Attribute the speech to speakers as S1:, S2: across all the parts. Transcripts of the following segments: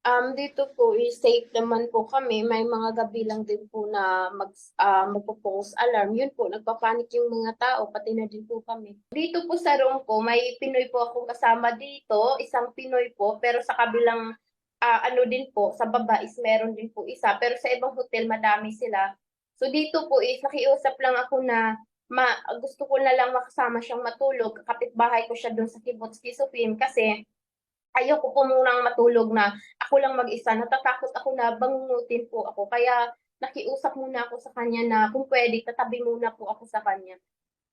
S1: Um, dito po is safe naman po kami. May mga gabi lang din po na mag, ah, magpo-false alarm. Yun po, nagpapanik yung mga tao, pati na din po kami. Dito po sa room ko, may Pinoy po akong kasama dito, isang Pinoy po, pero sa kabilang ah, ano din po, sa baba is meron din po isa, pero sa ibang hotel madami sila. So dito po is nakiusap lang ako na ma, gusto ko na lang makasama siyang matulog. Kapitbahay ko siya doon sa Kibbutz Kisufim kasi ayoko po munang matulog na ako lang mag-isa. Natatakot ako na bangungutin po ako. Kaya nakiusap muna ako sa kanya na kung pwede, tatabi muna po ako sa kanya.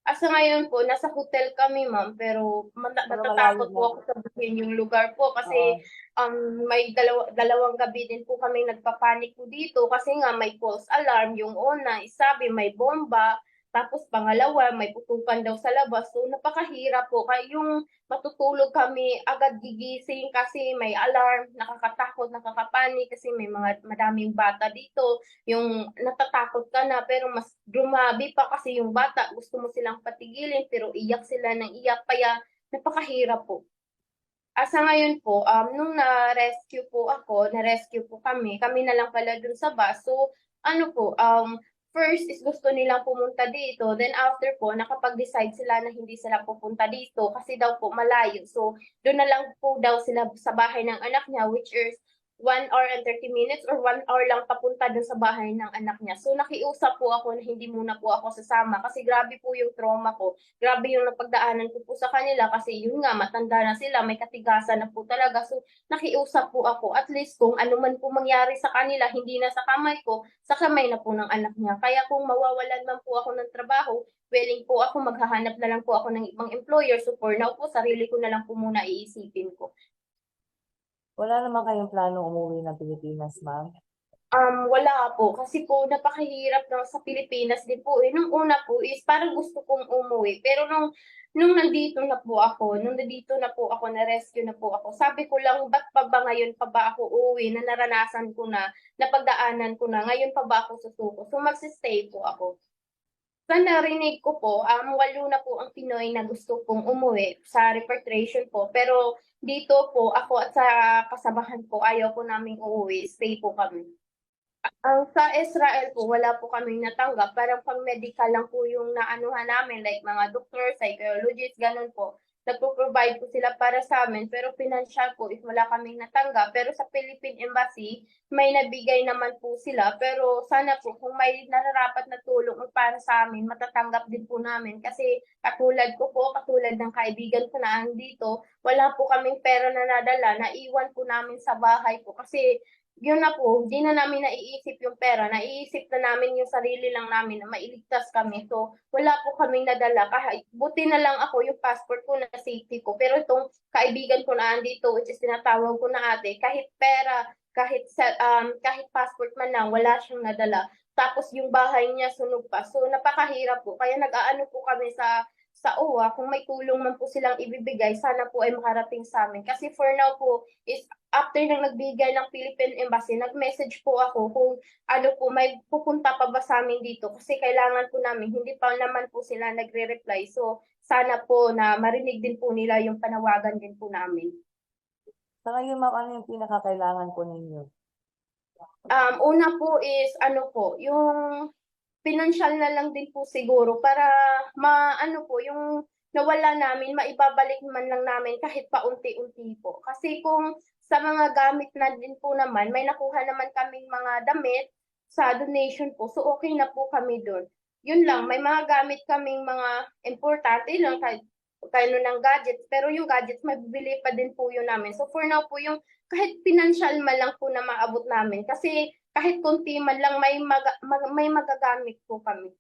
S1: Asa ngayon po, nasa hotel kami, ma'am, pero
S2: Pero
S1: natatakot po ako sabihin yung lugar po kasi um, may dalaw- dalawang gabi din po kami nagpapanik po dito kasi nga may false alarm. Yung una, sabi may bomba. Tapos pangalawa, may putukan daw sa labas. So napakahirap po. Kaya yung matutulog kami, agad gigising kasi may alarm, nakakatakot, nakakapanik kasi may mga madaming bata dito. Yung natatakot ka na pero mas dumabi pa kasi yung bata, gusto mo silang patigilin pero iyak sila ng iyak. Kaya napakahirap po. Asa ngayon po, um, nung na-rescue po ako, na-rescue po kami, kami na lang pala dun sa bus. So, ano po, um, first is gusto nilang pumunta dito. Then after po, nakapag-decide sila na hindi sila pupunta dito kasi daw po malayo. So, doon na lang po daw sila sa bahay ng anak niya, which is 1 hour and 30 minutes or 1 hour lang papunta dun sa bahay ng anak niya. So, nakiusap po ako na hindi muna po ako sasama kasi grabe po yung trauma ko. Grabe yung napagdaanan ko po sa kanila kasi yun nga, matanda na sila, may katigasan na po talaga. So, nakiusap po ako. At least kung ano man po mangyari sa kanila, hindi na sa kamay ko, sa kamay na po ng anak niya. Kaya kung mawawalan man po ako ng trabaho, willing po ako, maghahanap na lang po ako ng ibang employer. So, for now po, sarili ko na lang po muna iisipin ko.
S2: Wala naman kayong planong umuwi ng Pilipinas, ma'am?
S1: Um, wala po. Kasi po, napakahirap na sa Pilipinas din po. Eh. Nung una po is parang gusto kong umuwi. Pero nung, nung nandito na po ako, nung nandito na po ako, na-rescue na po ako, sabi ko lang, ba't pa ba ngayon pa ba ako uwi na naranasan ko na, napagdaanan ko na, ngayon pa ba ako susuko? So, magsistay po ako. Sa narinig ko po, um, walo na po ang Pinoy na gusto kong umuwi sa repatriation po. Pero dito po, ako at sa kasabahan ko, ayaw po namin uuwi. Stay po kami. Ang sa Israel po, wala po kaming natanggap. Parang pang medical lang po yung naanuhan namin, like mga doctor, psychologist, ganun po. Nagpo-provide po sila para sa amin, pero financial po is wala kaming natanggap. Pero sa Philippine Embassy, may nabigay naman po sila. Pero sana po, kung may nararapat na tulong para sa amin, matatanggap din po namin. Kasi katulad ko po, katulad ng kaibigan ko na andito, wala po kaming pera na nadala, naiwan po namin sa bahay po. Kasi yun na po, hindi na namin naiisip yung pera, naiisip na namin yung sarili lang namin na mailigtas kami. So, wala po kaming nadala. Kahit, buti na lang ako yung passport ko na safety ko. Pero itong kaibigan ko na andito, which is tinatawag ko na ate, kahit pera, kahit, um, kahit passport man lang, wala siyang nadala. Tapos yung bahay niya sunog pa. So, napakahirap po. Kaya nag-aano po kami sa sa OWA, kung may tulong man po silang ibibigay, sana po ay makarating sa amin. Kasi for now po, is after nang nagbigay ng Philippine Embassy, nag-message po ako kung ano po, may pupunta pa ba sa amin dito. Kasi kailangan po namin, hindi pa naman po sila nagre-reply. So, sana po na marinig din po nila yung panawagan din po namin.
S2: Sa ngayon, ma'am, ano yung pinakakailangan po ninyo?
S1: Um, una po is, ano po, yung financial na lang din po siguro para maano po yung nawala namin maibabalik man lang namin kahit paunti-unti po. Kasi kung sa mga gamit na din po naman, may nakuha naman kaming mga damit sa donation po. So okay na po kami doon. Yun lang, may mga gamit kaming mga importante lang kahit kano ng gadgets, pero yung gadgets mabibili pa din po yun namin. So for now po yung kahit financial man lang po na maabot namin kasi kahit konti man lang may, maga, mag- may magagamit po kami.